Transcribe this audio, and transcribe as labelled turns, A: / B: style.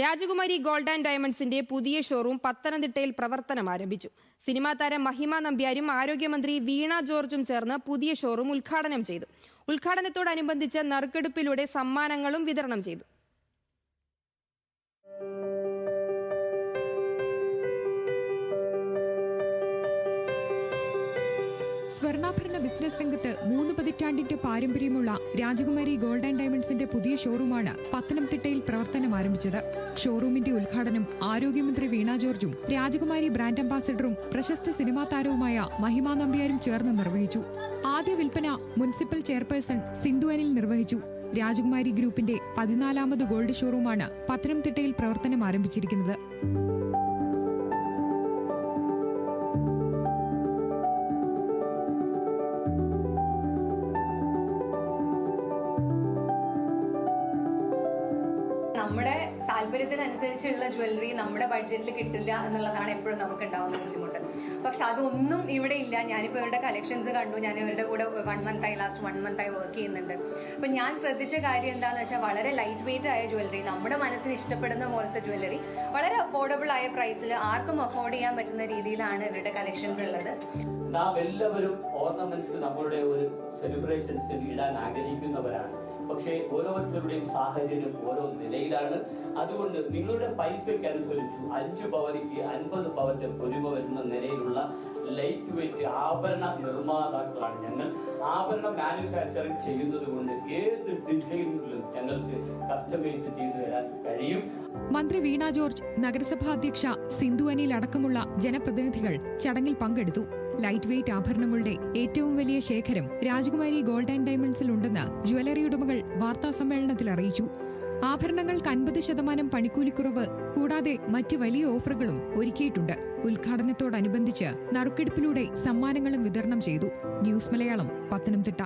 A: രാജകുമാരി gold and ഡയമണ്ട്സിന്റെ പുതിയ showroom പത്തനംതിട്ടയിൽ പ്രവർത്തനം ആരംഭിച്ചു. സിനിമാ താരം മഹിമ നമ്പ്യാരും ആരോഗ്യമന്ത്രി വീണ ജോർജും ചേർന്ന് പുതിയ ഷോറൂം ഉദ്ഘാടനം ചെയ്തു. ഉദ്ഘാടനത്തോടനുബന്ധിച്ച് നറുക്കെടുപ്പിലൂടെ സമ്മാനങ്ങളും വിതരണം ചെയ്തു.
B: സ്വർണാഭരണ ബിസിനസ് രംഗത്ത് മൂന്ന് പതിറ്റാണ്ടിന്റെ പാരമ്പര്യമുള്ള രാജകുമാരി ഗോൾഡ് ആൻഡ് ഡയമണ്ട്സിന്റെ പുതിയ ഷോറൂമാണ് പത്തനംതിട്ടയിൽ പ്രവർത്തനം ആരംഭിച്ചത്. ഷോറൂമിന്റെ ഉദ്ഘാടനം ആരോഗ്യമന്ത്രി വീണ ജോർജും രാജകുമാരി ബ്രാൻഡ് അംബാസിഡറും പ്രശസ്ത സിനിമാ താരവുമായ മഹിമ നമ്പ്യാരും ചേർന്ന് നിർവഹിച്ചു. ആദ്യ വിൽപ്പന മുനിസിപ്പൽ ചെയർപേഴ്സൺ സിന്ധു അനിൽ നിർവഹിച്ചു. രാജകുമാരി ഗ്രൂപ്പിന്റെ പതിനാലാമത് ഗോൾഡ് ഷോറൂമാണ് പത്തനംതിട്ടയിൽ പ്രവർത്തനം ആരംഭിച്ചിരിക്കുന്നത്.
C: നമ്മുടെ താല്പര്യത്തിനനുസരിച്ചുള്ള ജ്വല്ലറി നമ്മുടെ ബഡ്ജറ്റിൽ കിട്ടില്ല എന്നുള്ളതാണ് എപ്പോഴും നമുക്ക് ഉണ്ടാവുന്ന ബുദ്ധിമുട്ട്. പക്ഷെ അതൊന്നും ഇവിടെ ഇല്ല. ഞാനിപ്പോൾ ഇവരുടെ കളക്ഷൻസ് കണ്ടു. ഞാൻ ഇവരുടെ കൂടെ വൺ മന്ത് ആയി ലാസ്റ്റ് വൺ മന്ത് ആയി വർക്ക് ചെയ്യുന്നുണ്ട്. അപ്പം ഞാൻ ശ്രദ്ധിച്ച കാര്യം എന്താണെന്ന് വെച്ചാൽ വളരെ ലൈറ്റ് വെയിറ്റ് ആയ ജ്വല്ലറി നമ്മുടെ മനസ്സിന് ഇഷ്ടപ്പെടുന്ന പോലത്തെ ജ്വല്ലറി വളരെ അഫോർഡബിൾ ആയ പ്രൈസിൽ ആർക്കും അഫോർഡ് ചെയ്യാൻ പറ്റുന്ന രീതിയിലാണ് ഇവരുടെ കളക്ഷൻസ് ഉള്ളത്.
D: നാം എല്ലാവരും ഓർണമെന്റ്സ് നമ്മളുടെ ഒരു സെലിബ്രേഷൻസ് ഇടാൻ ആഗ്രഹിക്കുന്നവരാണ്. പക്ഷേ ഓരോരുത്തരുടെയും സാഹചര്യം ഓരോ നിലയിലാണ്. അതുകൊണ്ട് നിങ്ങളുടെ പൈസയ്ക്ക് അനുസരിച്ചു അഞ്ചു പവനിക്ക് അൻപത് പവന്റെ പൊരുവ വരുന്ന നിലയിലുള്ള ലൈറ്റ് വെയിറ്റ് ആഭരണ നിർമ്മാതാക്കളാണ് ഞങ്ങൾ. ആഭരണ മാനുഫാക്ചറിങ് ചെയ്യുന്നത് കൊണ്ട് ഏത് ഡിസൈനിലും ഞങ്ങൾക്ക് കസ്റ്റമൈസ് ചെയ്തു തരാൻ കഴിയും.
B: മന്ത്രി വീണ ജോർജ് നഗരസഭാ അധ്യക്ഷ സിന്ധു അനിൽ അടക്കമുള്ള ജനപ്രതിനിധികൾ ചടങ്ങിൽ പങ്കെടുത്തു. ലൈറ്റ് വെയ്റ്റ് ആഭരണങ്ങളുടെ ഏറ്റവും വലിയ ശേഖരം രാജകുമാരി ഗോൾഡ് ആൻഡ് ഡയമണ്ട്സിൽ ഉണ്ടെന്ന് ജ്വല്ലറി ഉടമകൾ വാർത്താസമ്മേളനത്തിൽ അറിയിച്ചു. ആഭരണങ്ങൾക്ക് അൻപത് ശതമാനം പണിക്കൂലിക്കുറവ് കൂടാതെ മറ്റ് വലിയ ഓഫറുകളും ഒരുക്കിയിട്ടുണ്ട്. ഉദ്ഘാടനത്തോടനുബന്ധിച്ച് നറുക്കെടുപ്പിലൂടെ സമ്മാനങ്ങളും വിതരണം ചെയ്തു. ന്യൂസ് മലയാളം പത്തനംതിട്ട.